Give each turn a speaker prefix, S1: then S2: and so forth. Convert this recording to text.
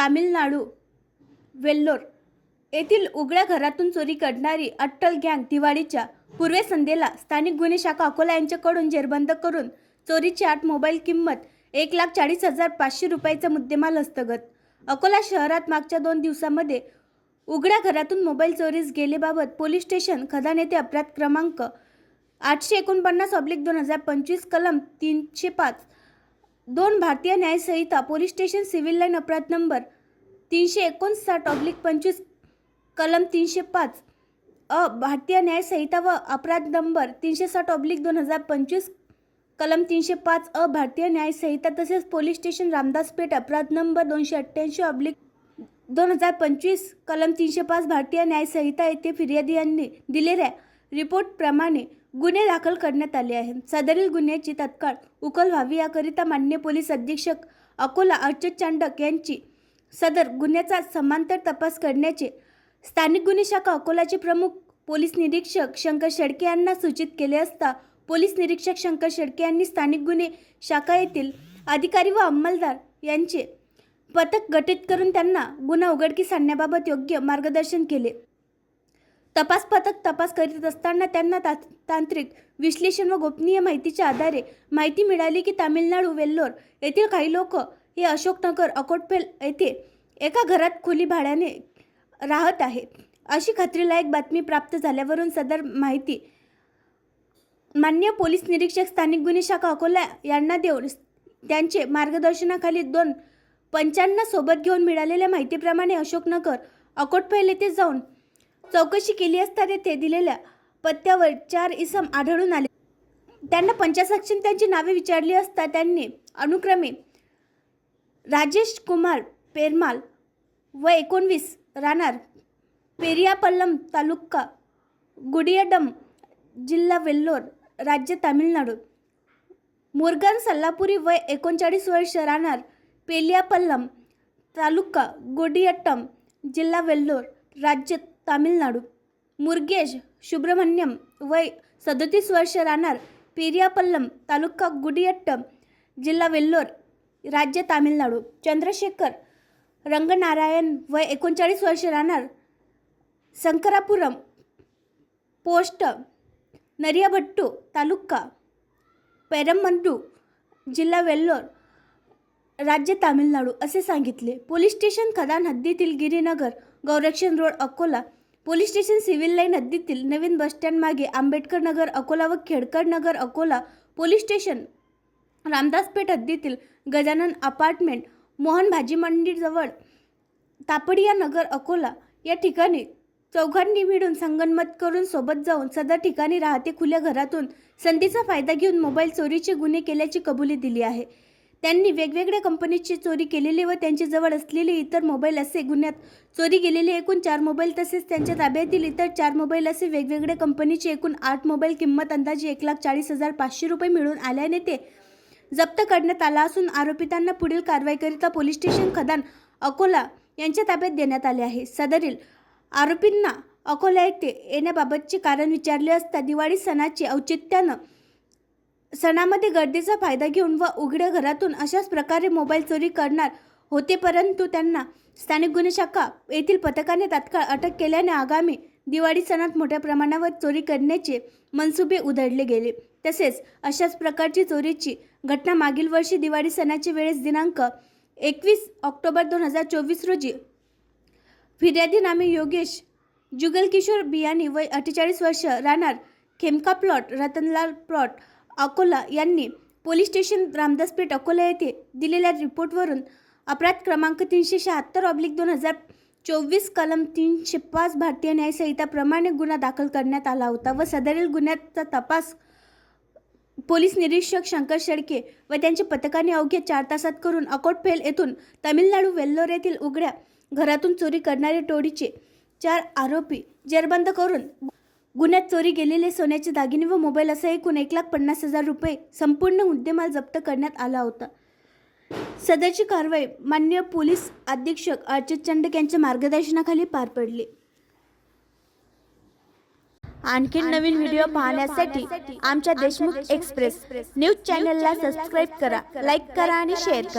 S1: तामिळनाडू वेल्लोर येथील उघड्या घरातून चोरी करणारी अट्टल गँग दिवाळीच्या पूर्वेसंध्येला स्थानिक गुन्हे शाखा अकोला यांच्याकडून जेरबंद करून चोरीची आठ मोबाईल किंमत एक लाख चाळीस हजार पाचशे रुपयाचा मुद्देमाल हस्तगत. अकोला शहरात मागच्या दोन दिवसामध्ये उघड्या घरातून मोबाईल चोरीस गेलेबाबत पोलीस स्टेशन खदान येथे अपराध क्रमांक आठशे एकोणपन्नास ऑब्लिक दोन हजार पंचवीस कलम तीनशे पाच दोन भारतीय न्यायसंहिता पोलीस स्टेशन सिव्हिल लाईन अपराध नंबर तीनशे एकोणसाठ ऑब्लिक पंचवीस कलम तीनशे पाच अ भारतीय न्यायसंहिता व अपराध नंबर तीनशे साठ ऑब्लिक दोन हजार पंचवीस कलम तीनशे पाच अ भारतीय न्यायसंहिता तसेच पोलीस स्टेशन रामदासपेठ अपराध नंबर दोनशे अठ्ठ्याऐंशी ऑब्लिक दोन हजार पंचवीस कलम तीनशे पाच भारतीय न्यायसंहिता येथे फिर्यादी यांनी दिलेल्या रिपोर्टप्रमाणे गुन्हे दाखल करण्यात आले आहेत. सदरील गुन्ह्याची तत्काळ उकल व्हावी याकरिता मान्य पोलीस अधीक्षक अकोला अर्चद चांडक यांची सदर गुन्ह्याचा समांतर तपास करण्याचे स्थानिक गुन्हे शाखा अकोलाचे प्रमुख पोलीस निरीक्षक शंकर शेडके यांना सूचित केले असता पोलीस निरीक्षक शंकर शेडके यांनी स्थानिक गुन्हे शाखा येथील अधिकारी व अंमलदार यांचे पथक गठीत करून त्यांना गुन्हा उघडकीस आणण्याबाबत योग्य मार्गदर्शन केले. तपास पथक तपास करीत असताना त्यांना ता तांत्रिक विश्लेषण व गोपनीय माहितीच्या आधारे माहिती मिळाली की तामिळनाडू वेल्लोर येथील काही लोक हे अशोकनगर अकोटपेल येथे एका घरात खोली भाड्याने राहत आहेत. अशी खात्रीलायक बातमी प्राप्त झाल्यावरून सदर माहिती मान्य पोलीस निरीक्षक स्थानिक गुन्हे शाखा अकोला यांना देऊन त्यांचे मार्गदर्शनाखाली दोन पंचांना सोबत घेऊन मिळालेल्या माहितीप्रमाणे अशोकनगर अकोटपेल येथे जाऊन चौकशी केली असता तेथे दिलेल्या पत्त्यावर चार इसम आढळून आले. त्यांना पंचासक्षम त्यांची नावे विचारली असता त्यांनी अनुक्रमे राजेश कुमार पेरमाल व एकोणवीस राहणार पेरियापल्लम तालुका गुडियाडम जिल्हा वेल्लोर राज्य तामिळनाडू. मुरगन सल्लापुरी वय एकोणचाळीस वर्ष राहणार पेलियापल्लम तालुका गोडियट्टम जिल्हा वेल्लोर राज्य तामिळनाडू मुर्गेश सुब्रमण्यम वय सदतीस वर्ष राहणार पेरियापल्लम तालुका गुडियट्टम जिल्हा वेल्लोर राज्य तामिळनाडू चंद्रशेखर रंगनारायण वय एकोणचाळीस वर्ष राहणार शंकरापुरम पोस्ट नरियाभट्टू तालुका पेरमंडू जिल्हा वेल्लोर राज्य तामिळनाडू असे सांगितले. पोलीस स्टेशन खदान हद्दीतील Girinagar Gaurakshan road Akola police station civil line हद्दीतील नवीन बसस्टँडमागे आंबेडकर नगर अकोला व खेडकर नगर अकोला पोलीस स्टेशन रामदासपेठ हद्दीतील गजानन अपार्टमेंट मोहन भाजी मंडीजवळ तापडिया नगर अकोला या ठिकाणी चौघांनी मिळून संगनमत करून सोबत जाऊन सदर ठिकाणी राहते खुल्या घरातून संधीचा फायदा घेऊन मोबाईल चोरीचे गुन्हे केल्याची कबुली दिली आहे. त्यांनी वेगवेगळ्या कंपनीची चोरी केलेली व त्यांच्याजवळ असलेले इतर मोबाईल असे गुन्ह्यात चोरी गेलेले एकूण चार मोबाईल तसेच त्यांच्या ताब्यातील इतर चार मोबाईल असे वेगवेगळ्या कंपनीचे एकूण आठ मोबाईल किंमत अंदाजे एक लाख चाळीस हजार पाचशे रुपये मिळून आल्याने ते जप्त करण्यात आला असून आरोपितांना पुढील कारवाईकरिता पोलीस स्टेशन खदान अकोला यांच्या ताब्यात देण्यात आले आहे. सदरील आरोपींना अकोला येथे येण्याबाबतचे कारण विचारले असता दिवाळी सणाचे औचित्यानं सणामध्ये गर्दीचा फायदा घेऊन व उघड्या घरातून अशाच प्रकारे मोबाईल चोरी करणार होते परंतु त्यांना स्थानिक गुन्हे शाखा येथील पथकाने तात्काळ अटक केल्याने आगामी दिवाळी सणात मोठ्या प्रमाणावर चोरी करण्याचे मनसुबे उधळले गेले. तसेच अशाच प्रकारची चोरीची घटना मागील वर्षी दिवाळी सणाच्या वेळेस दिनांक एकवीस ऑक्टोबर दोन हजार चोवीस रोजी फिर्यादी नामे योगेश जुगलकिशोर बियाणी वय अठ्ठेचाळीस वर्ष राहणार खेमका प्लॉट रतनलाल प्लॉट अकोला यांनी पोलीस स्टेशन रामदासपेठ अकोला येथे दिलेल्या रिपोर्टवरून अपराध क्रमांक तीनशे शहात्तर ऑब्लिक दोन हजार चोवीस कलम तीनशे पाच भारतीय न्यायसंहिताप्रमाणे गुन्हा दाखल करण्यात आला होता व सदरील गुन्ह्याचा तपास पोलीस निरीक्षक शंकर शेडके व त्यांच्या पथकाने अवघ्या चार तासात करून अकोटफेल येथून तामिळनाडू वेल्लोर येथील उघड्या घरातून चोरी करणारे टोळीचे चार आरोपी जेरबंद करून गुन्ह्यात चोरी गेलेले सोन्याचे दागिने व मोबाईल असा एकूण एक लाख पन्नास हजार रुपये संपूर्ण मुद्देमाल जप्त करण्यात आला होता. सदरची कारवाई मान्य पोलीस अधीक्षक अर्चित चंडक यांच्या मार्गदर्शनाखाली पार पडली. आणखी नवीन व्हिडिओ पाहण्यासाठी आमच्या देशमुख एक्सप्रेस न्यूज चॅनलला सबस्क्राईब करा लाईक करा आणि शेअर करा.